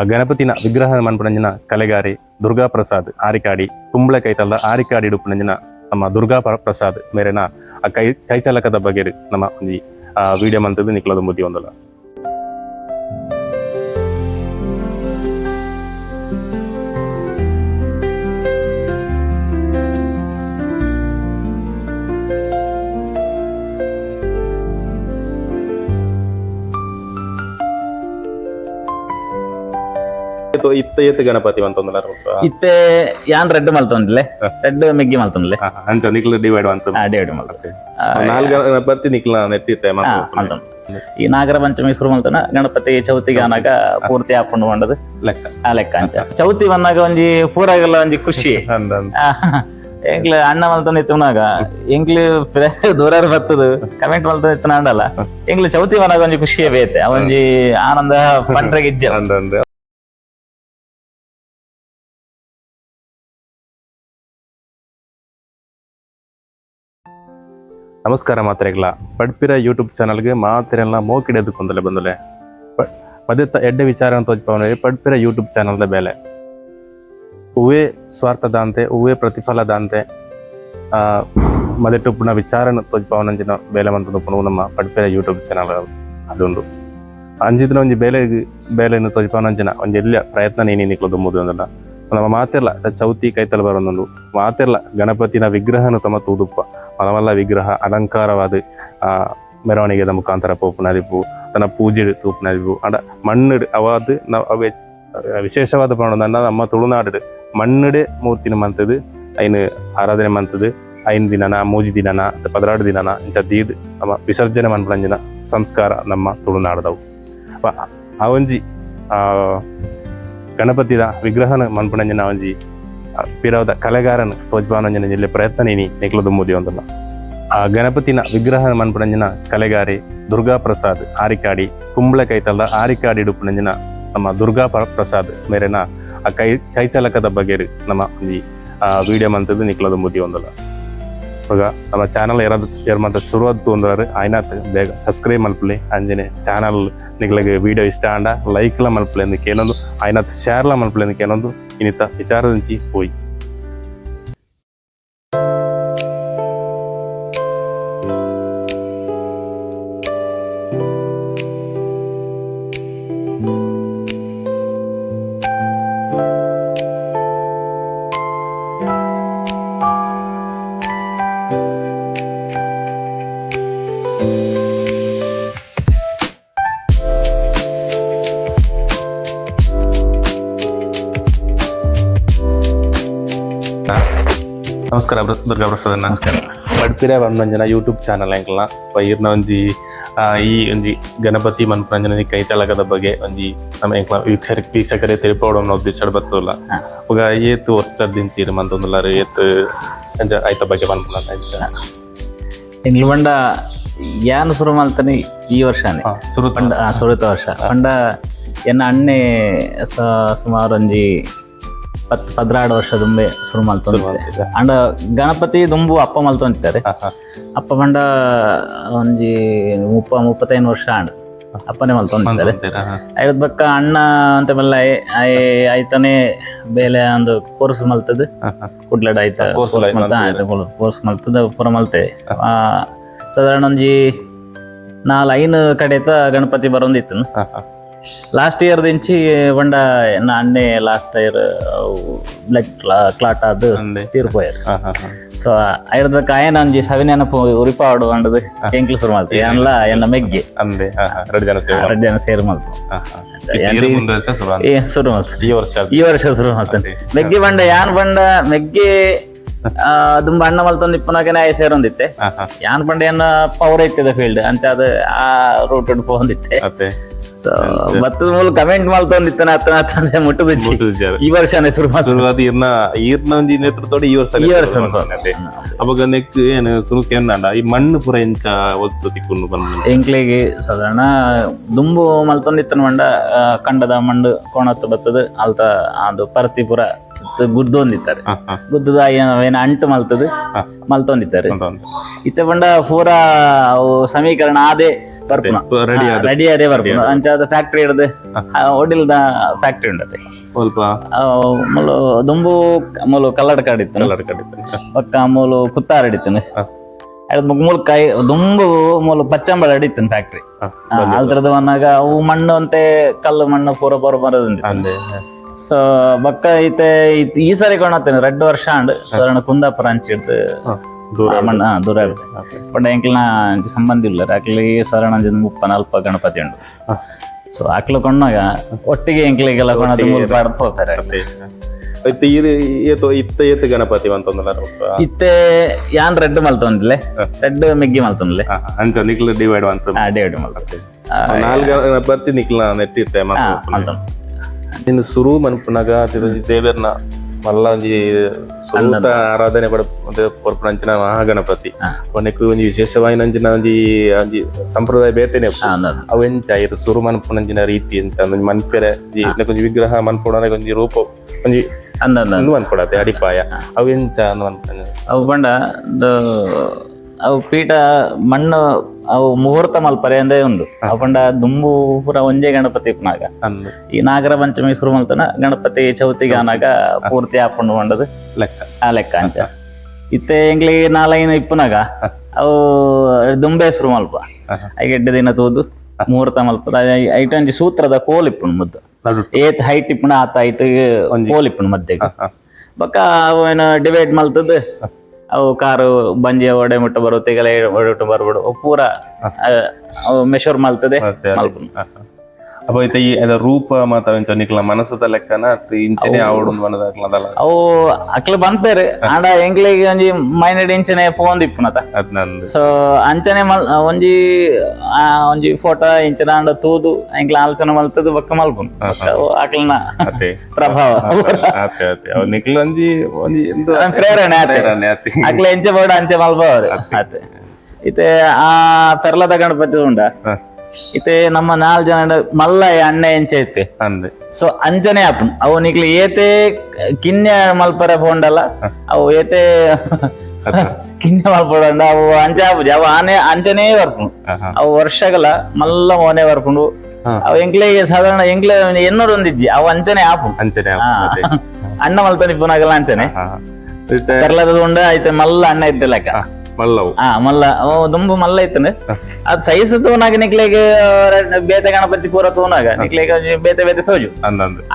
ಗಣಪತಿನ ವಿಗ್ರಹ ಮನ್ಪುನಂಜಿನ ಕಲೆಗಾರಿ ದುರ್ಗಾ ಪ್ರಸಾದ್ ಆರಿಕಾಡಿ, ಕುಂಬಳ ಕೈತಲ್ಲ ಆರಿಕಾಡಿ ಡುಪ್ಪುನಂಜಿನ ನಮ್ಮ ದುರ್ಗಾ ಪ್ರ- ಪ್ರಸಾದ್ ಮೇರೆನ ಆ ಕೈ ಕೈಚಾಲಕದ ಬಗ್ಗೆ ನಮ್ಮ ಈ ವಿಡಿಯೋ ಮಂತ್ರದ ನಿಕ್ಲದ ಮುದಿ ಒಂದಲ್ಲ. ಇತ್ತ ಗಣಪತಿ ಅಂತಂದಲ್ಲ ಇತ್ತೆ ಯಾನ್ ರೆಡ್ ಮಲ್ತೊಂದಿಲ್ಲೆ ರೆಡ್ ಮೆಗ್ಗಿ ಮಲ್ತೊಂದಿಲ್ಲೆ ಅಂಚ ನಿಕ್ಲ ಡಿವೈಡ್ ಅಂತ ಆ ಡಿವೈಡ್ ಮಲ್ತ ನಾಲ್ಕು ಗಣಪತಿ ನಿಕ್ಲ ನೆಟ್ಟಿತ್ತೆ ಹಾ ಮಲ್ತೊಂದು ಈ ನಾಗರ ಪಂಚಮಿ ಶುರು ಮಲ್ತನ ಗಣಪತಿ ಚೌತಿಗೆ ಅನ್ನಾಗ ಪೂರ್ತಿ ಹಾಕೊಂಡು ಬಂಡದು ಲೆಕ್ಕ. ಆ ಲೆಕ್ಕ ಅಂಚ ಚೌತಿ ಬಂದಾಗ ಒಂಜಿ ಪೂರಾಗೆಲ್ಲ ಒಂಜಿ ಖುಷಿ. ಎಂಗ್ಲ ಅಣ್ಣ ಮಲ್ತನ ಇತ್ತನಾಗ ಎಂಗ್ಲು ದೂರ ಬರ್ತದು. ಕಮೆಂಟ್ ಮಲ್ತನ ಇತ್ತನ ಅಂಡಲ್ಲ ಎಂಗ್ಲು ಚೌತಿ ಬಂದಾಗ ಒಂಜಿ ಖುಷಿಯೇ ಬೇತೆ. ಆನಂದ ಒಂಜಿ ಆನಂದ ಪಂಡ್ರೆಗೆ ಇಜ್ಜಲ ನಮಸ್ಕಾರ ಮಾತ್ರೆಗಳ ಪಡ್ಪಿರ ಯೂಟ್ಯೂಬ್ ಚಾನಲ್ಗೆ ಮಾತ್ರೆಲ್ಲ ಮೋಕಿಡೆದು ಕೊಂದಲೆ ಬಂದಲೆ ತ ಎಡ್ಡೆ ವಿಚಾರ ಅಂತ ತೋಜ್ಪವನ ಪಡ್ಪಿರ ಯೂಟ್ಯೂಬ್ ಚಾನಲ್ದ ಬೆಲೆ ಹೂವೇ ಸ್ವಾರ್ಥದಂತೆ ಹೂವೇ ಪ್ರತಿಫಲದಂತೆ ಮದೆಟ್ಟು ಪುನಃ ವಿಚಾರನ ತೋಜ್ಪವನಂಚಿನ ಬೇಲೆ ಮಂತದ ಪುನಃ ನಮ್ಮ ಪಡ್ಪಿರ ಯೂಟ್ಯೂಬ್ ಚಾನಲ್ ಅದೊಂದು ಅಂಜಿದ್ರೆ ಒಂಜಿ ಬೇಲೆ ಬೇಲೆಯನ್ನು ತೋಜ್ಪವನಂಚಿನ ಒಂಜಿ ಎಲ್ಲ ಪ್ರಯತ್ನ ನೀನಿ ನಿಕ್ಲದು ಮುದು ಅಂದಲ್ಲ ನಮ್ಮ ಮಾತೆರ್ಲ, ಚೌತಿ ಕೈತಲ್ ಬರೋದೊಂದು ಮಾತೆರ್ಲ, ಗಣಪತಿನ ವಿಗ್ರಹನು ತಮ್ಮ ತೂದುಪ್ಪ. ಮಲಮಲ್ಲ ವಿಗ್ರಹ, ಅಲಂಕಾರವಾದ ಮೆರವಣಿಗೆದ ಮುಖಾಂತರ ಪೋಪುನದಿಪ್ಪು ತನ್ನ ಪೂಜೆ ತೂಪುನದಿಪ್ಪು ಅಡ ಮಣ್ಣು ಅವಾದ, ನಾವು ಅವೇ ವಿಶೇಷವಾದ ನಮ್ಮ ತುಳುನಾಡು ಮಣ್ಣಿಡೆ ಮೂರ್ತಿನ ಮಂತದು ಐನು ಆರಾಧನೆ ಮಂತದು ಐನ್ ದಿನನ, ಮೂಜಿ ದಿನನ ಪದರಾಡು ದಿನನ ಇಂಚ ದೀದ್ ನಮ್ಮ ವಿಸರ್ಜನೆ ಮನ್ಪಂಜಿನ ಸಂಸ್ಕಾರ ನಮ್ಮ ತುಳುನಾಡದವು. ಆ ಗಣಪತಿದ ವಿಗ್ರಹನ ಮನ್ಪುನಂಜಿನ ಒಂಜಿ ಪಿರವದ ಕಲೆಗಾರನ ತೋಜ್ಪಾನಂಜನ ಜಿಲ್ಲೆ ಪ್ರಯತ್ನ ನೀನಿ ನಿಕ್ಲದು ದುಂಬುದಿ ಒಂದಲ್ಲ ಆ ಗಣಪತಿನ ವಿಗ್ರಹ ಮನ್ಪುನಂಜಿನ ಕಲೆಗಾರಿ ದುರ್ಗಾ ಪ್ರಸಾದ್ ಆರಿಕಾಡಿ ಕುಂಬಳ ಕೈತಲ್ದ ಆರಿಕಾಡಿ ಡುಪ್ಪುನಂಜಿನ ನಮ್ಮ ದುರ್ಗಾ ಪ್ರ- ಪ್ರಸಾದ್ ಮೇರೆನ ಆ ಕೈ, ಕೈಚಲಕದ ಬಗ್ಗೆ ನಮ್ಮ ಆ ವಿಡಿಯೋ ಮಂತದ್ದು ನಿಕ್ಲದು ಮುದಿ ಒಂದಲ್ಲ. ಇವಾಗ ನಮ್ಮ ಚಾನಲ್ ಯಾರಾದ್ರು ಶೇರ್ ಮಾಡ್ತಾ ಶುರುವಾತು ಅಂದ್ರೆ ಆಯ್ನಾತ್. ಬೇಗ ಸಬ್ಸ್ಕ್ರೈಬ್ ಮಲ್ಪಲಿ ಅಂಜನೆ ಚಾನಲ್ ನಿಗ್ಲಿಗೆ ವಿಡಿಯೋ ಇಷ್ಟ ಆಂಡ ಲೈಕ್ಲ ಮಲ್ಪಲಿ ಅಂದಕ್ಕೆ ಏನೊಂದು, ಆಯ್ನಾತ್ ಶೇರ್ಲ ಮಲ್ಪಲಿ ಅಂದಕ್ಕೆ ಏನೊಂದು ಇನ್ನಿತ ವಿಚಾರದಂಚಿ ಹೋಯ್. ದುರ್ಗಾ ಪ್ರಸಾದ್ ನಮಸ್ಕಾರ ಬಡ್ತಿರ ಒಂದೊಂಜನ ಯೂಟ್ಯೂಬ್ ಚಾನಲ್ ಎಂಕಲ್ನ ಪೈರ್ನ ಒಂಜಿ ಆ, ಈ ಒಂಜಿ ಗಣಪತಿ ಮನ್ಪಂಜನ ಕೈಚಾಲಕದ ಬಗ್ಗೆ ಒಂಜಿ ನಮ್ಮ ಎಂಕ್ಲ ವೀಕ್ಷಕ ವೀಕ್ಷಕರೇ ತಿಳ್ಪೋಡ ಉದ್ದೇಶ ಬರ್ತಲ್ಲ. ಈಗ ಏತು ವರ್ಷ ದಿಂಚೀರ್ ಮಂತೊಂದುಲ್ಲಾರು ಏತು ಅಂಚ ಐತ ಬಗ್ಗೆ ಮನ್ಪುನ ಅಂಚ ಎಂಗ್ಲು ಬಂಡ ಯಾನು ಶುರು ಮಾಡ್ತಾನೆ ಈ ವರ್ಷನೇ? ಸುರುತ ವರ್ಷ. ಪಂಡ ಎನ್ನ ಅಣ್ಣೆ ಸ- ಸುಮಾರು ಒಂಜಿ ಪತ್ ಹದಿನಾರು ವರ್ಷ ದುಂಬೆ ಶುರು ಮಲ್ತೊಂದಿದ್ದೆ ಅಂಡ ಗಣಪತಿ ದುಂಬು ಅಪ್ಪ ಮಲ್ತೊಂದಿದ್ದಾರೆ. ಅಪ್ಪ ಪಂಡ ಒಂಜಿ ಮುಪ್ಪ ಮುಪ್ಪತ್ತೈದು ವರ್ಷ ಆಂಡ್ ಅಪ್ಪನೇ ಮಲ್ತೊಂದಿದ್ದಾರೆ ಮಂತೊಂದಿರ, ಹಾ. ಐವತ್ ಬಕ್ಕ ಅಣ್ಣ ಅಂತ ಬೆಲ್ಲ ಆಯ್ತಾನೆ ಬೇಲೆ ಒಂದು ಕೋರ್ಸ್ ಮಲ್ತದ. ಹಾ, ಹಾ. ಕುಡ್ಲಡ್ ಆಯ್ತ ಕೋರ್ಸ್ ಮಲ್ತದ ಪೂರ ಮಲ್ತೆ. ಆ, ಸಾಧಾರಣ ಒಂಜಿ ನಾಲ್ ಐನು ಕಡೆತ ಗಣಪತಿ ಬರೋಂದಿತ್ತು. ಲಾಸ್ಟ್ ಇಯರ್ ದಿಂಚಿ ಬಂಡ ಅಣ್ಣೆ ಲಾಸ್ಟ್ ಇಯರ್ ಬ್ಲಡ್ ಕ್ಲಾಟ್ ಆದ್ ಅಂದೆ. ತೀರ್ಪೋಯರ್ ಸೊ ಐರದ್ ಆಯನ ಒಂಜಿ ಸವಿನೆನಪು ಉರಿಪಾಡು ಅಂಡದು ಎಂಕ್ಲು ಶುರು ಮಾಡ್ತೀವಿ. ಎಲ್ಲ ಎನ್ನ ಮೆಗ್ಗೆ. ಎರಡು ಜನ ಸೇರಿ. ದಿವಸ ಶುರು ಆಯ್ತು. ಮಾಡ್ತು ಈ ವರ್ಷ ಈ ವರ್ಷ ಶುರು ಮಾಡ್ತೇನೆ. ಮೆಗ್ಗಿ ಬಂಡ ಯಾನ್ ಬಂಡ ಮೆಗ್ಗೆ ದುಂಬ ಅಣ್ಣ ಮಲ್ತೊಂದು ಇಪ್ಪನಾಗನೆ ಆಯ್ ಸೇರೊಂದಿತ್ತೆ. ಯಾನ್ ಬಂಡ ಏನ ಪವರ್ ಐತಿದೆ ಫೀಲ್ಡ್ ಅಂತ ಅದು ಆ ರೂಟ್ ಹೊಂದಿತ್ತೆ ಮತ್ತೆ ಮೂಲ ಕಮೆಂಟ್ ಮಲ್ತೊಂದಿತ್ತನ ಅತ್ತನ ಅತ್ತಂದ್ರೆ ಮುಟ್ಟುದು ಈ ವರ್ಷ ಶುರು ಮಾಡ್ತು ಶುರುವಾದ ಈರ್ನ ಈರ್ನ ಒಂಜಿ ನೇತೃತ್ವದ ಈ ವರ್ಷ ಈ ವರ್ಷ. ಅವಾಗ ನೆಕ್ ಏನು ಸುರುಕ್ ಏನಾಂಡ ಈ ಮಣ್ಣು ಪುರ ಎಂಚ ಒತ್ತು ತಿಕ್ಕೊಂಡು ಬಂದ ಎಂಕ್ಲಿಗೆ ಸಾಧಾರಣ ದುಂಬು ಮಲ್ತೊಂದಿತ್ತನ ಮಂಡ ಕಂಡದ ಮಂಡು ಕೋಣತ್ತು ಬತ್ತದ ಅಲ್ತ ಅದು ಪರ್ತಿ ಪುರ ಗುದ್ದೊಂದಿತ್ತಾರೆ ಗುದ್ದದ ಏನ ಅಂಟು ಮಲ್ತದ ಮಲ್ತೊಂದಿತ್ತಾರೆ. ಇತ್ತ ಬಂಡ ಪೂರ ಸಮೀಕರಣ ಆದೆ. ರೆಡಿ ಅದೇ ಬರ್ಪುನ. ಅಂಚ ಫ್ಯಾಕ್ಟ್ರಿ ಹಿಡ್ದು ಒಡಿಲ್ದ ಫ್ಯಾಕ್ಟ್ರಿ ಉಂಡತೆ ಸ್ವಲ್ಪ ಮುಲು ದುಂಬು ಮೂಲು ಕಲ್ಲಡ್ ಕಾಡಿತ್ತು ಕಲ್ಲಡ್ ಕಾಡಿತ್ತು ಪಕ್ಕ ಮೂಲು ಕುತ್ತಾರ ಹಿಡಿತೀನಿ ಮೂಲು ಕೈ ದುಂಬು ಮೂಲು ಪಚ್ಚಂಬಳ ಹಿಡಿತೀನಿ ಫ್ಯಾಕ್ಟ್ರಿ ಅಲ್ತರದ ಬಂದಾಗ ಅವು ಮಣ್ಣು ಅಂತೆ ಕಲ್ಲು ಮಣ್ಣು ಪೂರ ಪೂರ ಬರೋದಂತೆ ಸೊ ಬಕ್ಕ ಐತೆ ಈ ಸರಿ ಕೊಣತ್ತೇನೆ ರೆಡ್ ವರ್ಷ ಅಂಡ್ ಕುಂದಾಪುರ ಅಂಚಿಡ್ದು ಮಣ್ಣ ದೂರ ಇರುತ್ತೆ ಬಟ್ ಎಂಕ್ಲಿನ ಸಂಬಂಧ ಇಲ್ಲ ಅಕ್ಲಿ ಸರಣ ಮುಪ್ಪ ನಾಲ್ಪ ಗಣಪತಿ ಉಂಟು. ಸೊ ಆಕ್ಲು ಕೊಂಡಾಗ ಒಟ್ಟಿಗೆ ಎಂಕ್ಲಿಗೆಲ್ಲ ಕೊಣದು ಮೂಲ ಪಾಡ್ದು ಹೋಗ್ತಾರೆ ಇತ್ತ ಏತು ಇತ್ತ ಏತು ಗಣಪತಿ ಅಂತಂದಲ್ಲ ಇತ್ತೆ ಯಾನ್ ರೆಡ್ ಮಲ್ತೊಂದಿಲ್ಲ ರೆಡ್ ಮೆಗ್ಗಿ ಮಲ್ತೊಂದಿಲ್ಲ ಅಂಚ ನಿಕ್ಲ ಡಿವೈಡ್ ಅಂತ ಡೇವಿಡ್ ಮಲ್ತ ನಾಲ್ಕು ಬರ್ತಿ ನಿಕ್ಲ ನೆಟ್ಟಿತ್ತೆ ಮಲ್ತೊಂದು ಇನ್ನು ಸುರು ಮನ್ಪುನಾಗ ದೇವರ್ನ ಮಲ್ಲ ಒಂಜಿ ಸುರುತ ಆರಾಧನೆ ಪಡ ಪೊರ್ಪುನಂಚಿನ ಮಹಾಗಣಪತಿ. ಕೊನೆಕು ಒಂಜಿ ವಿಶೇಷವಾಯಿನಂಚಿನ ಒಂಜಿ ಒಂಜಿ ಸಂಪ್ರದಾಯ ಬೇತೆನೆ ಅಂದ ಅವೆಂಚ ಇರು ಸುರು ಮನ್ಪುನಂಚಿನ ರೀತಿ ಎಂಚ ಒಂಜಿ ಮನ್ಪೆರೆ ಒಂಜಿ ವಿಗ್ರಹ ಮನ್ಪುಡನೆ ಒಂಜಿ ರೂಪ ಒಂಜಿ ಅಂದ ಮನ್ಪುಡತೆ ಅಡಿಪಾಯ. ಅಂದ್ ಮನ್ಪುನ ಅವು ಪಂಡ ಅವು ಪೀಠ ಮಣ್ಣು ಅವು ಮುಹೂರ್ತ ಮಲ್ಪರೆ ಅಂದೇ ಉಂಡು ಅವು ಪಂಡ ದುಂಬು ಪೂರ ಒಂಜೇ ಗಣಪತಿ ಇಪ್ಪನಾಗ ಈ ನಾಗರ ಪಂಚಮಿ ಶುರು ಮಲ್ತನ ಗಣಪತಿ ಚೌತಿಗೆ ಆನಾಗ ಪೂರ್ತಿ ಹಾಕೊಂಡು ಬಂಡದು ಲೆಕ್ಕ. ಆ ಲೆಕ್ಕ ಅಂತ. ಇತ್ತೆ ಎಂಗ್ಲಿ ನಾಲೈನ ಇಪ್ಪನಾಗ ಅವು ದುಂಬೆ ಶುರು ಮಲ್ಪ ಐಗೆಡ್ಡೆ ದಿನ ತೂದು ಮುಹೂರ್ತ ಮಲ್ಪ ಐಟ ಒಂಜಿ ಸೂತ್ರದ ಕೋಲ್ ಇಪ್ಪುಣು ಮುದ್ದು. ಏತ್ ಹೈಟ್ ಇಪ್ಪನ ಆತ ಐಟ್ ಕೋಲ್ ಮಧ್ಯೆ ಬಕ್ಕ ಬೊಕ್ಕ ಅವು ಏನು ಡಿವೈಡ್ ಮಲ್ತದ್ದು. ಅವು ಕಾರು ಬಂಜಿ ಒಡೆ ಮುಟ್ಟ ಬರುತ್ತೆ ಈಗೆಲ್ಲ ಒಡೆ ಬರ್ಬಿಡು ಅವು ಪೂರ ಅವು ಮೆಷೂರ್ ಮಲ್ತದೆ. ಮತ್ತೆ ಈ ಅದ ರೂಪ ಮಾತ ಅವೆಂಚ ನಿಕ್ಲ ಮನಸ್ಸದ ಲೆಕ್ಕನ ಇಂಚನೆ ಆವಡು ಮನದಾಗ್ಲದಲ್ಲ ಅವು ಅಕ್ಲ ಬಂದ್ಪೇರು ಆಂಡ ಎಂಗ್ಲಿಗೆ ಒಂಜಿ ಮೈನಡ್ ಇಂಚನೆ ಫೋನ್ ಇಪ್ಪುನತ. ಅದ್ ನಂದು. ಸೊ ಅಂಚನೆ ಒಂಜಿ ಒಂಜಿ ಫೋಟೋ ಇಂಚನ ಆಂಡ ತೂದು ಎಂಕ್ಲ ಆಲೋಚನೆ ಮಲ್ತದು ಬೊಕ್ಕ ಮಲ್ಪುನು. ಅಕ್ಲನ ಪ್ರಭಾವ. ಅತೆ ಅತೆ ಅವ್ ನಿಕ್ಲ ಒಂಜಿ ಒಂಜಿ ಎಂತ ಪ್ರೇರಣೆ ಅಕ್ಲ ಎಂಚೆ ಅಂಚೆ ಮಲ್ಪವ್ರು ಆತೆ ಇತ್ತೆ ಆ ಪೆರ್ಲದ ಗಣಪತಿ ಉಂಡ ಇತ್ತೆ ನಮ್ಮ ನಾಲ್ ಜನ ಮಲ್ಲ ಅಣ್ಣ ಎಂಚ ಇತ್ತೆ. ಸೊ ಅಂಜನೆ ಆಪುನ್ ಅವು ನಿಕ್ಲಿ ಏತೆ ಕಿನ್ಯ ಮಲ್ಪರ ಬೋಂಡಲ್ಲ ಅವು ಏತೆ ಕಿನ್ಯ ಮಲ್ಪಡ ಅವು ಅಂಚ ಆಪುಜಿ ಅವು ಆನೆ ಅಂಜನೇ ಹ. ಅವು ವರ್ಷಗಲ ಮಲ್ಲ ಮೋನೆ ಬರ್ಪುಂಡು. ಅವು ಎಂಕ್ಲೆಗೆ ಸಾಧಾರಣ ಎಂಕ್ಲೆ ಎನ್ನೂರು ಒಂದಿಜ್ಜಿ ಅವು ಅಂಚನೆ ಆಪು. ಅತೆ ಅಣ್ಣ ಮಲ್ಪನಿ ಪುನಾಗಲ್ಲ. ಐತೆ ಕರ್ಲದ ಉಂಡ ಆಯ್ತು ಮಲ್ಲ ಅಣ್ಣ ಇದ್ದೆ ಲೆಕ್ಕ ಮಲ್ಲವು. ಆ ಮಲ್ಲ ಅವು ದುಂಬು ಮಲ್ಲ ಇತ್ತನೆ ಅದ್ ಸೈಜ್ ತೋನಾಗ ನಿಕ್ಲೆಗೆ ಬೇತೆ ಗಣಪತಿ ಪೂರ ತೋನಾಗ ನಿಕ್ಲೆಗ್ ಬೇತೆ ಬೇತೆ ಸೋಜು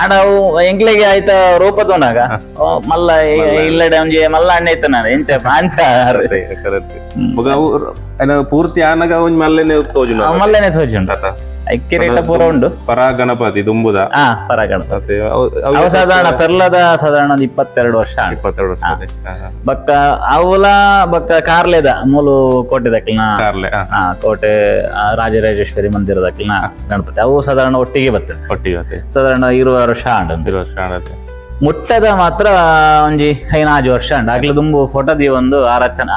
ಆಡ ಅವು ಎಂಕ್ಲೆಗೆ ಆಯ್ತ ರೂಪ ತೋನಾಗ ಮಲ್ಲ ಇಲ್ಲಡೆ ಒಂಜಿ ಮಲ್ಲ ಅಣ್ಣ ಇತ್ತ ನಾನು ಎಂಚ ಅಂಚ ಕರೆಕ್ಟ್ ಪೂರ್ತಿ ಆನಗ ಒಂಜಿ ಮಲ್ಲೆನೆ ತೋಜು ಮಲ್ಲನೆ ತೋಜುಂಡು ಐಕ್ಯ ರೇಟ ಪೂರ ಉಂಡು ಪರ ಗಣಪತಿ ದುಂಬುದ. ಹಾ ಪರಾಗಣಪತಿ. ಅವು- ಅವ ಸಾಧಾರಣ ಪೆರ್ಲದ ಸಾಧಾರಣ ಒಂದು ಇಪ್ಪತ್ತೆರಡು ವರ್ಷ. ಇಪ್ಪತ್ತೆರಡು ವರ್ಷ. ಬಕ್ಕ ಅವಲ ಬಕ್ಕ ಕಾರ್ಲೆದ ಮೂಲು ಕೋಟೆ ದಕ್ಲಿನ ಕಾರ್ಲೆ ಹಾ. ಕೋಟೆ ರಾಜರಾಜೇಶ್ವರಿ ಮಂದಿರ ದಕ್ಲಿನ ಗಣಪತಿ. ಅವು ಸಾಧಾರಣ ಒಟ್ಟಿಗೆ ಬರ್ತದೆ. ಒಟ್ಟಿಗೆ ಬರ್ತದೆ. ಸಾಧಾರಣ ಇರುವ ವರ್ಷ ಆಂಡ್ ಇರುವ ವರ್ಷ ಆಂಡ್ ಮುಟ್ಟದ ಮಾತ್ರ ಒಂಜಿ ಐನಾಜು ವರ್ಷ ಅಂಡ್ ಆಗ್ಲೇ ದುಂಬು ಫೋಟೋದಿ ಒಂದು ಆರಾಧನೆ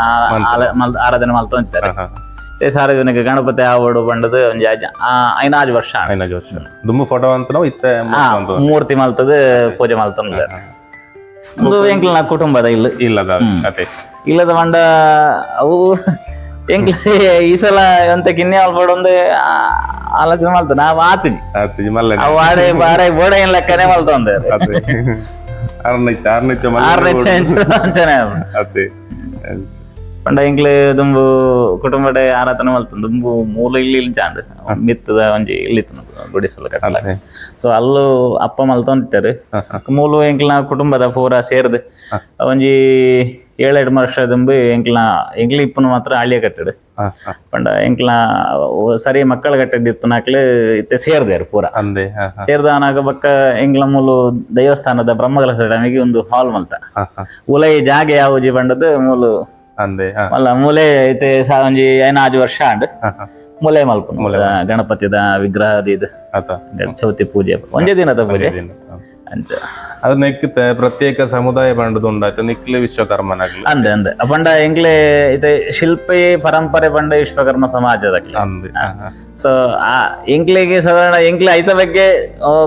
ಆರಾಧನೆ ಮಾಡ್ತಾ ಹ. ಸಾರ್ವಜನಿಕ ಗಣಪತಿ ಆವಡು ಬಂಡದು ಒಂಜಿ ಆಜ- ಆ ಐನಾಜು ವರ್ಷ. ಐನಾಜು ವರ್ಷ ದುಮ್ಮು ಫೋಟೋ ಅಂತ ನಾವು ಇತ್ತೆ ಆ, ಮೂರ್ತಿ ಮಲ್ತದ ಪೂಜೆ ಮಲ್ತಂದ ಒಂದು ಎಂಕ್ಲಿನ ಕುಟುಂಬದ ಇಲ್ಲ. ಇಲ್ಲದ ಕತೆ ಇಲ್ಲದ ಮಂಡ ಅವು ಎಂಕ್ಲ ಈ ಸಲ ಅಂತ ಕಿನ್ನೆ ಆ- ಆಲೋಚನೆ ಮಲ್ತ. ನಾವು ಆತೀನಿ ಅತಿ ಮಲ್ಲೆ ಅವು ಆಡೆ ಬಾರೆ ಬೋಡ ಏನ್ ಲೆಕ್ಕನೆ ಮಲ್ತೊಂದ ಆರನೈಚ ಆರನೈಚ ಆರನೇ ಮಲ್ಲೆ ಅಂಚನೆ ಅದೇ. ಪಂಡ ಎಂಕ್ಲೆ ದುಂಬು ಕುಟುಂಬಡ್ ಆರಾಧನೆ ಮಲ್ತುಂಡು ದುಂಬು ಮೂಲ ಇಲ್ಲಿ ಇಲ್ಲಿ ಜಾಂಡ್ ಮಿತ್ತದ ಒಂಜಿ ಇಲ್ಲಿತ್ತು ಗುಡಿಸಲು ಕಟ್ಟಲ. ಸೊ ಅಲ್ಲೂ ಅಪ್ಪ ಮಲ್ತೊಂದಿತ್ತಾರೆ ಮೂಲು ಎಂಕ್ಲ ಕುಟುಂಬದ ಪೂರ ಸೇರ್ದು ಒಂಜಿ ಏಳೆರಡು ವರ್ಷ ದುಂಬು ಎಂಕ್ಲ ಎಂಕ್ಲಿ ಇಪ್ಪನ ಮಾತ್ರ ಹಳ್ಳಿಯ ಕಟ್ಟಡು. ಪಂಡ ಎಂಕ್ಲ ಸರಿ ಮಕ್ಕಳ ಕಟ್ಟಡ ಇತ್ತನಾಕ್ಲೆ ಇತ್ತೆ ಸೇರ್ದೇರು ಪೂರ ಅಂದೆ ಹ, ಹ, ಸೇರ್ದ ಅನಾಗ ಬಕ್ಕ ಎಂಗ್ಲ ಮೂಲು ದೇವಸ್ಥಾನದ ಬ್ರಹ್ಮಕಲಶ ಟೈಮಿಗೆ ಒಂದು ಹಾಲ್ ಮಲ್ತ. ಉಲೈ ಜಾಗೆ ಯಾವುಜಿ ಬಂಡದು ಮೂಲು ಅಂದೆ ಹಾ. ಮಲ್ಲ ಮೂಲೆ ಐತೆ ಒಂಜಿ ಐನಾಜು ವರ್ಷ ಹ. ಮೂಲೆ ಮಲ್ಪುನು. ಗಣಪತಿದ ವಿಗ್ರಹದ ಇದು. ಚೌತಿ ಪೂಜೆ. ಒಂದೇ ದಿನದ ಪೂಜೆ? ಅದು ನೆಕ್ಕಿತ್ತೆ ಪ್ರತ್ಯೇಕ ಸಮುದಾಯ ಬಂಡದು ಉಂಡಾಯ್ತು ನಿಕ್ಲೆ ವಿಶ್ವಕರ್ಮನಾಗ್ಲಿ. ಅಂದೆ ಅಂದೆ. ಪಂಡ ಎಂಗ್ಲೆ ಇದೆ ಶಿಲ್ಪಿ ಪರಂಪರೆ ಪಂಡ ವಿಶ್ವಕರ್ಮ ಸಮಾಜದ. ಸೊ ಆ ಎಂಕ್ಲೆಗೆ ಸಾಧಾರಣ ಎಂಕ್ಲೆ ಐತ ಬಗ್ಗೆ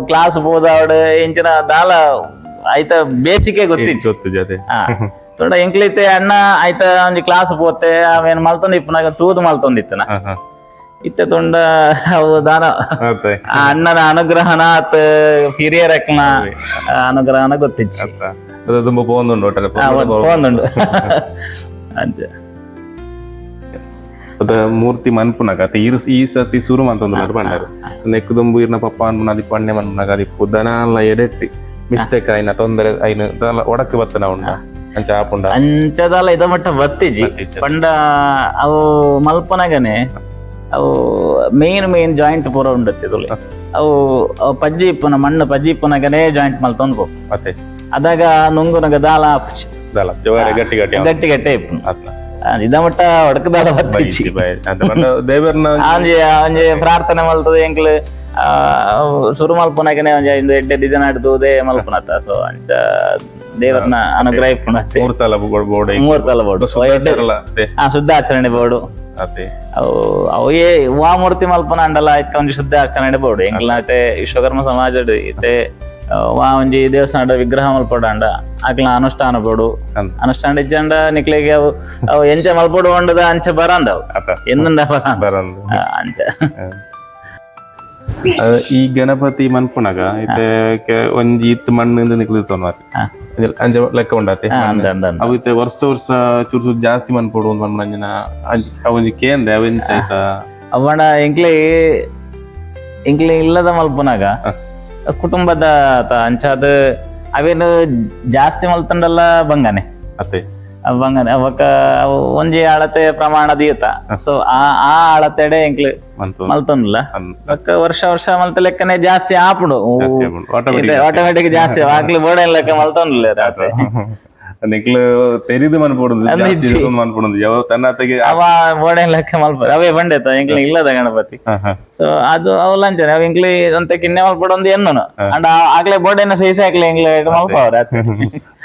ಕ್ಲಾಸ್ ಬೋದಾವಡ್ ಇಂಚಿನ ದಾಲ ಐತ ಬೇಸಿಗೆ ಗೊತ್ತಿ ಗೊತ್ತು ಜೊತೆ ಹಾ. ತೊಂಡ ಎಂಕ್ಲೈತೆ ಅಣ್ಣ ಆಯ್ತ ಒಂಜಿ ಕ್ಲಾಸ್ ಪೋತೆ ಅವೇನ್ ಮಲ್ತೊಂದು ಇಪ್ಪನಾಗ ತೂದು ಮಲ್ತೊಂದಿತ್ತನ ಇತ್ತ ತುಂಡ ಅವು ದಾನ ಆ ಅಣ್ಣನ ಅನುಗ್ರಹನ ಆತ ಹಿರಿಯರಕ್ನ ಅನುಗ್ರಹನ ಗೊತ್ತಿಚ್ಚಿ. ಅದು ತುಂಬಾ ಪೋಂದುಂಡು ಒಟ್ಟಾರೆ ಒಂದ್ ಪೋಂದುಂಡು ಅಂತೆ. ಅದ ಮೂರ್ತಿ ಮನ್ಪುನಗ ಅತ್ತ ಈ ಈ ಸತಿ ಸುರು ಮಂತಂದು ಬಂಡಾರು ನೆಕ್ಕುದುಂಬು ಇರ್ನ ಪಪ್ಪ ಅನ್ಪುನ ಪಣ್ಣೆ ಮನ್ಪುನಗ ಅದಿ ಎಡೆಟ್ಟಿ. ಮಿಸ್ಟೇಕ್ ಆಯ್ನ ತೊಂದರೆ ಐನ ಒಡಕ್ಕೆ ಬತ್ತನ ಉಂಡ ಅಂಚ ಆಪುಂಡ ಅಂಚದಲ್ಲ ಇದ ಮಟ್ಟ ಬತ್ತಿಜಿ. ಪಂಡ ಅವು ಮಲ್ಪನಗನೆ ಅವು ಮೇನ್ ಮೇನ್ ಜಾಯಿಂಟ್ ಪೂರ ಉಂಡತ್ತಿದುಲೆ ಅವು ಅವು ಪಜ್ಜಿ ಇಪ್ಪನ ಮಣ್ಣು ಪಜ್ಜಿ ಇಪ್ಪನಾಗನೆ ಜಾಯಿಂಟ್ ಮಲ್ತೊಂದು ಹೋಗು ಅದಾಗ ನುಂಗುನಗ ದಾಲ ಜವಾರಿ ಗಟ್ಟಿ ಗಟ್ಟಿ ಗಟ್ಟಿ ಗಟ್ಟಿ ಇಪ್ಪುನು ಆ, ಇದ ಮಟ್ಟ ಒಡಕದಾಲ ಬತ್ತಿಜಿ ದೇವರನ್ನ ಆಂಜಿ ಆಂಜಿ ಪ್ರಾರ್ಥನೆ ಮಲ್ತದೆ ಎಂಕ್ಲು. ಆ, ಶುರು ಮಲ್ಪನಗನೆ ಒಂಜಿ ಎಡ್ಡೆ ಡಿಸೈನ್ ಆಡ್ದುದೇ ಮಲ್ಪನತ್ತ. ಸೊ ಅಂಚ ದೇವರನ ಅನುಗ್ರಹ ಬೋರ್ಡ್ ಬೋರ್ಡು ಶುದ್ಧ ಆಚರಣೆ ಬೋರ್ಡ್. ಅದೇ. ಅವು ಅವು ಏ ವಾ ಮೂರ್ತಿ ಮಲ್ಪನ ಅಂಡಲ ಐತೆ ಒಂಜಿ ಶುದ್ಧ ಆಚರಣೆ ಬೋರ್ಡ್. ಐತೆ ವಿಶ್ವಕರ್ಮ ಸಮಾಜ ಆ, ವಾ ಒಂಜಿ ದೇವಸ್ಥಾನ ವಿಗ್ರಹ ಮಲ್ಪಡ ಅಂಡ ಆಕ್ಲ ಅನುಷ್ಠಾನ ಬೋಡು ಅನುಷ್ಠಾನ ಇಜ್ಜಂಡ ನಿಕ್ಲಿಗೆ ಅವು ಅವು ಎಂಚ ಮಲ್ಪಡು ಅಂಡದ ಅಂಚೆ ಬರಂದವು. ಎಂದ ಬರಂದು. ಅಂಚ. ಗಣಪತಿ ಮನ್ಪುನಗ ಇತ್ತೆ ಕೆ- ಒಂಜಿ ಇತ್ತು ಮಣ್ಣಿಂದ ನಿಕ್ಲಿರ್ತಾವ. ಅಂಜ ಲೆಕ್ಕ ಉಂಡಾತೆ. ಅವು ಇತ್ತೆ ವರ್ಷ ವರ್ಷ ಚೂರು ಚೂರು ಜಾಸ್ತಿ ಮನ್ಪೊಡು ಒಂದು ಮಣ್ಣಂಜಿನ ಅವೊಂಜಿ ಕೇಂದ್ರ ಅವೆಂಚ ಆಯ್ತಾ? ಅವಣ ಎಂಕ್ಲೆ ಎಂಕ್ಲಿ ಇಲ್ಲದ ಮಲ್ಪನಾಗ ಕುಟುಂಬದ ಅಂಚಾದ ಅವೇನು ಜಾಸ್ತಿ ಮಲ್ತಂಡಲ್ಲ ಬಂಗನೆ. ಅತ್ತೆ. ಅವಂಗನೆ ಅವಕ್ಕ ಅವು ಒಂಜಿ ಅಳತೆ ಪ್ರಮಾಣ ದೀತ ಸೊ ಆ ಆ ಅಳತೆಡೆ ಎಂಕ್ಲು ಮಲ್ತೊಂದಿಲ್ಲ ಅವಕ್ಕ ವರ್ಷ ವರ್ಷ ಮಲ್ತ ಲೆಕ್ಕನೆ ಜಾಸ್ತಿ ಆಪುಡು ಆಟೋಮೆಟಿಕ್ ಜಾಸ್ತಿ. ಆಗ್ಲಿ ಬೋರ್ಡ್ ಲೆಕ್ಕ ಮಲ್ತೊಂದಿಲ್ಲ ನಿಕ್ಲು ತೆರಿದು ಮನ್ಪೊಡು ಅಂದ್ರೆ ಜಾಸ್ತಿ ಇಜ್ಜಿ. ಇರ್ತೊಂದು ಮನ್ಪೊಡು ಯಾವ ಅವ ಬೋರ್ಡ್ ಲೆಕ್ಕ ಮಲ್ಪ ಅವೇ ತ ಎಂಕ್ಲಿ ಇಲ್ಲದ ಗಣಪತಿ. ಸೊ ಅದು ಅವು ಲಂಚನೆ ಅವು ಇಂಕ್ಲಿ ಅಂತ ಕಿನ್ನೆ ಮಲ್ಪಡ ಒಂದು ಎನ್ನನು. ಅಂಡ್ ಆಗ್ಲೇ ಬೋರ್ಡ್ ಸೈಸ್ ಹಾಕ್ಲಿ ಎಂಕ್ಲಿ ಮಲ್ಪ ಅವ್ರ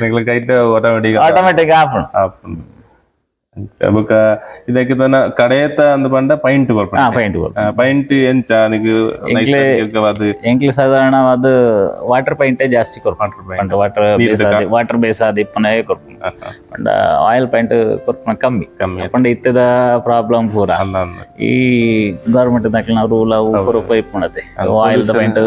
ನಿಕ್ಲು ಕೈಟ್ ಆಟೋಮೆಟಿಕ್ ಆಟೋಮೆಟಿಕ್ ಆಪುಡು ಆಪುಂಡು ಅಂಚ ಬೊಕ ಇದಕ್ಕೆ ತನ ಕಡೆಯತ ಅಂದ ಪಂಡ ಪೈಂಟ್ ಹಾ ಬರ್ಪಂಡ ಪೈಂಟ್ ಪೈಂಟ್ ಎಂಚ ನಿಗ್ ನೈಸರ್ಗಿಕವಾದ ಎಂಕ್ಲಿ ಸಾಧಾರಣವಾದ ವಾಟರ್ ಪೈಂಟೇ ಜಾಸ್ತಿ ಕೊರ್ಪಂಡು paint. ವಾಟರ್ ಬೇಸಾದ ವಾಟರ್ ಬೇಸಾದ ಇಪ್ಪನೇ ಕೊರ್ಪುಂಡು ಹಾ, ಹಾ. ಪಂಡ ಆಯಿಲ್ ಪೈಂಟ್ ಕೊರ್ಪುನ ಕಮ್ಮಿ ಕಮ್ಮಿ ಪಂಡ ಇತ್ತದ ಪ್ರಾಬ್ಲಮ್ ಪೂರ ಅಂದ ಅಂದ ಈ ಗವರ್ಮೆಂಟ್ ದಕ್ಲಿನ ರೂಲ್ ಅವು ಪೂರ ಇಪ್ಪುಣತೆ ಆಯಿಲ್ ಪೈಂಟ್